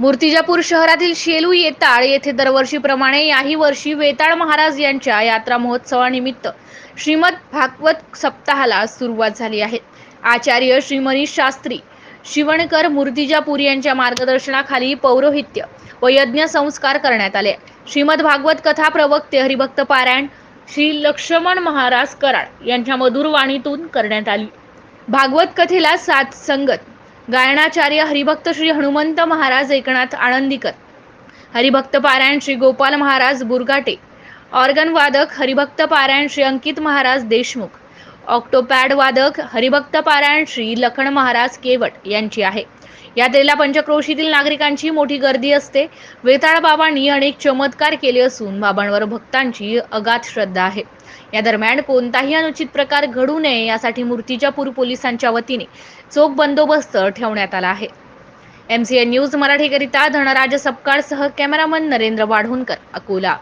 मूर्तिजापूर शहरातील शेलू येताळ येथे दरवर्षीप्रमाणे याही वर्षी वेताळ महाराज यांच्या यात्रा महोत्सवानिमित्त श्रीमद भागवत सप्ताहाला सुरुवात झाली आहे. आचार्य श्रीमनी शास्त्री शिवणकर मूर्तिजापूर यांच्या मार्गदर्शनाखाली पौरोहित्य व यज्ञ संस्कार करण्यात आले. श्रीमद भागवत कथा प्रवक्ते हरिभक्त पारायण श्री लक्ष्मण महाराज कराड यांच्या मधुर वाणीतून करण्यात आली. भागवत कथेला सात संगत गायनाचार्य हरिभक्त श्री हनुमंत महाराज एकनाथ आनंदीकर हरिभक्त पारायण श्री गोपाल महाराज बुरगाटे. ऑर्गन वादक हरिभक्त पारायण श्री अंकित महाराज देशमुख. ऑक्टोपॅड वादक हरिभक्त पारायण श्री लखन महाराज केवट यांची आहे. यात्रेला पंचक्रोशीतील नागरिकांची मोठी गर्दी असते. वेताळ बाबांनी अनेक चमत्कार केले असून बाबांवर भक्तांची अगाध श्रद्धा आहे. या दरम्यान कोणताही अनुचित प्रकार घडू नये यासाठी मूर्तिजापूर पोलिसांच्या वतीने चोख बंदोबस्त ठेवण्यात आला आहे. एमसीएन न्यूज मराठीकरिता धनराज सपकाळसह कॅमेरामन नरेंद्र वाढवणकर अकोला.